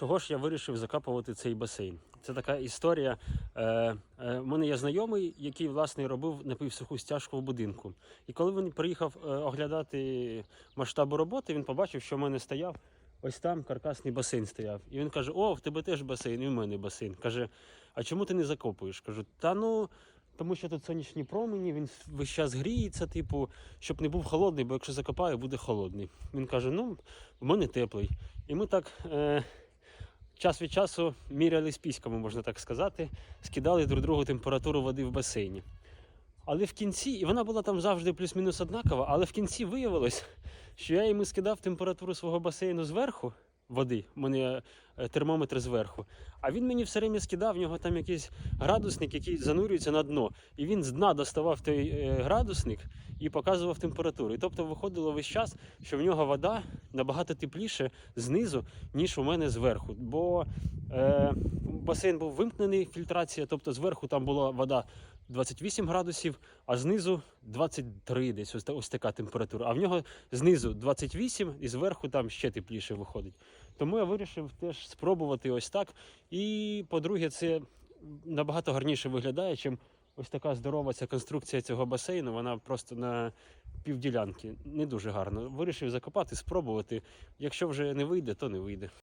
чого ж я вирішив закапувати цей басейн? Це така історія. Е, е, у мене є знайомий, який власне робив напівсуху стяжку в будинку. І коли він приїхав е, оглядати масштабу роботи, він побачив, що в мене стояв ось там каркасний басейн стояв. І він каже: О, в тебе теж басейн, і в мене басейн. Каже, а чому ти не закопуєш? Кажу, та ну. Тому що тут сонячні промені, він весь час гріється, типу, щоб не був холодний, бо якщо закопаю, буде холодний. Він каже: ну, в мене теплий. І ми так е, час від часу міряли з піськами, можна так сказати, скидали друг другу температуру води в басейні. Але в кінці, і вона була там завжди плюс-мінус однакова, але в кінці виявилось, що я йому скидав температуру свого басейну зверху води, у мене термометр зверху. А він мені все время скидав, в нього там якийсь градусник, який занурюється на дно. І він з дна доставав той е, градусник і показував температуру. І тобто виходило весь час, що в нього вода набагато тепліше знизу, ніж у мене зверху. Бо е, басейн був вимкнений, фільтрація, тобто зверху там була вода 28 градусів, а знизу 23 десь ось така температура. А в нього знизу 28 і зверху там ще тепліше виходить. Тому я вирішив теж спробувати ось так. І по-друге, це набагато гарніше виглядає, чим ось така здорова ця конструкція цього басейну. Вона просто на півділянки. Не дуже гарно. Вирішив закопати, спробувати. Якщо вже не вийде, то не вийде.